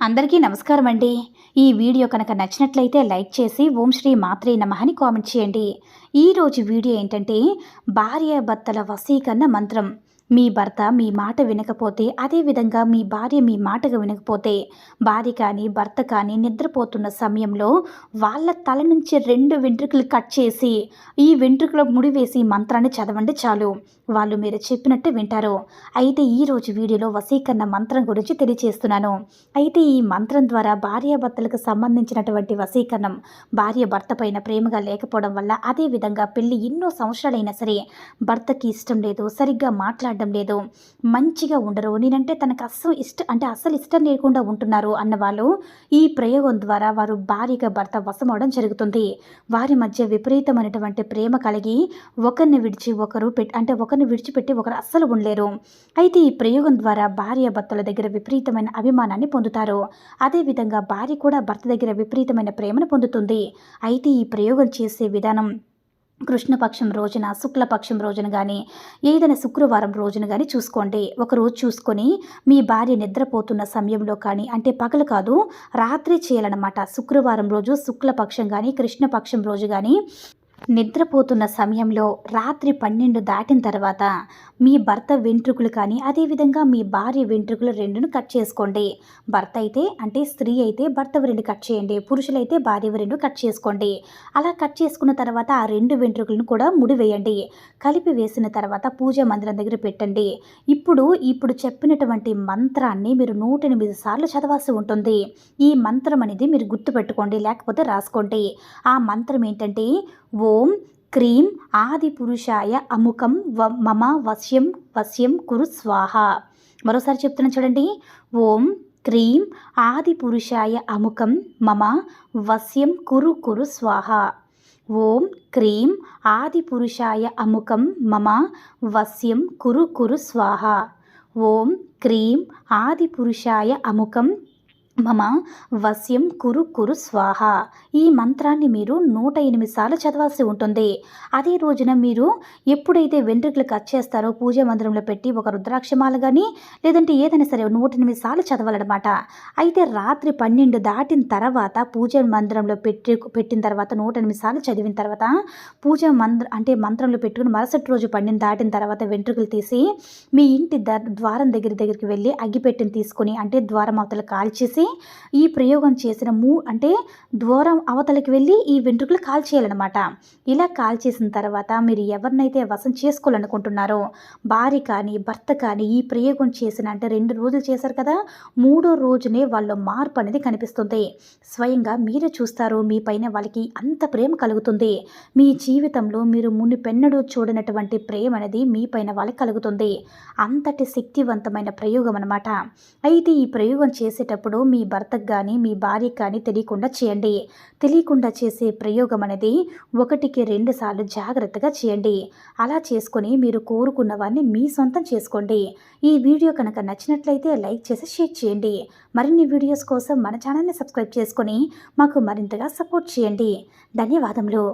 అందరికీ నమస్కారం అండి. ఈ వీడియో కనుక నచ్చినట్లయితే లైక్ చేసి ఓం శ్రీ మాత్రే నమ అని కామెంట్ చేయండి. ఈరోజు వీడియో ఏంటంటే భార్య భర్తల వశీకరణ మంత్రం. మీ భర్త మీ మాట వినకపోతే అదేవిధంగా మీ భార్య మీ మాటగా వినకపోతే భార్య కానీ భర్త కానీ నిద్రపోతున్న సమయంలో వాళ్ళ తల నుంచి రెండు వెంట్రుకలు కట్ చేసి ఈ వెంట్రుకలో ముడివేసి మంత్రాన్ని చదవండి చాలు. వాళ్ళు మీరు చెప్పినట్టు వింటారు. అయితే ఈరోజు వీడియోలో వసీకరణ మంత్రం గురించి తెలియజేస్తున్నాను అయితే ఈ మంత్రం ద్వారా భార్యాభర్తలకు సంబంధించినటువంటి వసీకరణం భార్య భర్త పైన ప్రేమగా లేకపోవడం వల్ల అదేవిధంగా పెళ్ళి ఎన్నో సంవత్సరాలైనా సరే భర్తకి ఇష్టం లేదు సరిగ్గా మాట్లాడడం లేదు. మంచిగా ఉండరు. నేనంటే తనకు అస్సలు ఇష్ట అంటే అస్సలు ఇష్టం లేకుండా ఉంటున్నారు అన్న వాళ్ళు ఈ ప్రయోగం ద్వారా వారు భారీగా భర్త వశమవడం జరుగుతుంది. వారి మధ్య విపరీతమైనటువంటి ప్రేమ కలిగి ఒకరిని విడిచి ఒకరు పెట్ అంటే ఒకరిని విడిచిపెట్టి ఒకరు అస్సలు ఉండలేరు. అయితే ఈ ప్రయోగం ద్వారా భార్య భర్తల దగ్గర విపరీతమైన అభిమానాన్ని పొందుతారు. అదేవిధంగా భార్య కూడా భర్త దగ్గర విపరీతమైన ప్రేమను పొందుతుంది. అయితే ఈ ప్రయోగం చేసే విధానం కృష్ణపక్షం రోజున శుక్లపక్షం రోజున కానీ ఏదైనా శుక్రవారం రోజున కానీ చూసుకోండి. ఒక రోజు చూసుకొని మీ భార్య నిద్రపోతున్న సమయంలో కానీ అంటే పగలు కాదు రాత్రి చేయాలన్నమాట. శుక్రవారం రోజు శుక్లపక్షం కానీ కృష్ణపక్షం రోజు కానీ నిద్రపోతున్న సమయంలో రాత్రి పన్నెండు దాటిన తర్వాత మీ భర్త వెంట్రుకలు కానీ అదేవిధంగా మీ భార్య వెంట్రుకలు రెండును కట్ చేసుకోండి. భర్త అయితే అంటే స్త్రీ అయితే భర్త రెండు కట్ చేయండి. పురుషులైతే భార్య రెండు కట్ చేసుకోండి. అలా కట్ చేసుకున్న తర్వాత ఆ రెండు వెంట్రుకలను కూడా ముడివేయండి. కలిపి వేసిన తర్వాత పూజ మందిరం దగ్గర పెట్టండి. ఇప్పుడు ఇప్పుడు చెప్పినటువంటి మంత్రాన్ని మీరు నూట ఎనిమిది సార్లు చదవాల్సి ఉంటుంది. ఈ మంత్రం అనేది మీరు గుర్తుపెట్టుకోండి లేకపోతే రాసుకోండి. ఆ మంత్రం ఏంటంటే ఓం క్రీం ఆదిపురుషాయ అముఖం వ మమ వశ్యం వశ్యం కురు స్వాహ. మరోసారి చెప్తున్నా చూడండి. ఓం క్రీం ఆదిపురుషాయ అముఖం మమ వశ్యం కురు కురు స్వాహ. ఓం క్రీం ఆదిపురుషాయ అముఖం మమ వశ్యం కురు కురు స్వాహ. ఓం క్రీం ఆదిపురుషాయ అముఖం మమ వశ్యం కురు కురు స్వాహ. ఈ మంత్రాన్ని మీరు నూట ఎనిమిది సార్లు చదవాల్సి ఉంటుంది. అదే రోజున మీరు ఎప్పుడైతే వెంట్రుకలు కట్ చేస్తారో పూజ మందిరంలో పెట్టి ఒక రుద్రాక్షమాల కానీ లేదంటే ఏదైనా సరే నూట ఎనిమిది సార్లు చదవాలన్నమాట. అయితే రాత్రి పన్నెండు దాటిన తర్వాత పూజ మందిరంలో పెట్టి పెట్టిన తర్వాత నూట ఎనిమిది సార్లు చదివిన తర్వాత పూజ మంత్ర అంటే మంత్రంలో పెట్టుకుని మరుసటి రోజు పన్నెండు దాటిన తర్వాత వెంట్రుకలు తీసి మీ ఇంటి ద ద్వారం దగ్గర దగ్గరికి వెళ్ళి అగ్గిపెట్టిని తీసుకొని అంటే ద్వారం అవతల కాల్చేసి ఈ ప్రయోగం చేసిన మూ అంటే దూరం అవతలకి వెళ్ళి ఈ వెంట్రుకలు కాల్ చేయాలన్నమాట ఇలా కాల్ చేసిన తర్వాత మీరు ఎవరినైతే వశం చేసుకోవాలనుకుంటున్నారో భార్య కానీ భర్త కానీ ఈ ప్రయోగం చేసిన అంటే రెండు రోజులు చేశారు కదా మూడో రోజునే వాళ్ళ మార్పు అనేది కనిపిస్తుంది. స్వయంగా మీరే చూస్తారు మీ పైన వాళ్ళకి అంత ప్రేమ కలుగుతుంది. మీ జీవితంలో మీరు మునిపెన్నడూ చూడనటువంటి ప్రేమ అనేది మీ పైన వాళ్ళకి కలుగుతుంది. అంతటి శక్తివంతమైన ప్రయోగం అనమాట అయితే ఈ ప్రయోగం చేసేటప్పుడు మీ మీ భర్తకు కానీ మీ భార్యకు కానీ తెలియకుండా చేయండి. తెలియకుండా చేసే ప్రయోగం అనేది ఒకటికి రెండు సార్లు జాగ్రత్తగా చేయండి. అలా చేసుకొని మీరు కోరుకున్నవారిని మీ సొంతం చేసుకోండి. ఈ వీడియో కనుక నచ్చినట్లయితే లైక్ చేసి షేర్ చేయండి. మరిన్ని వీడియోస్ కోసం మన ఛానల్ని సబ్స్క్రైబ్ చేసుకొని మాకు మరింతగా సపోర్ట్ చేయండి. ధన్యవాదములు.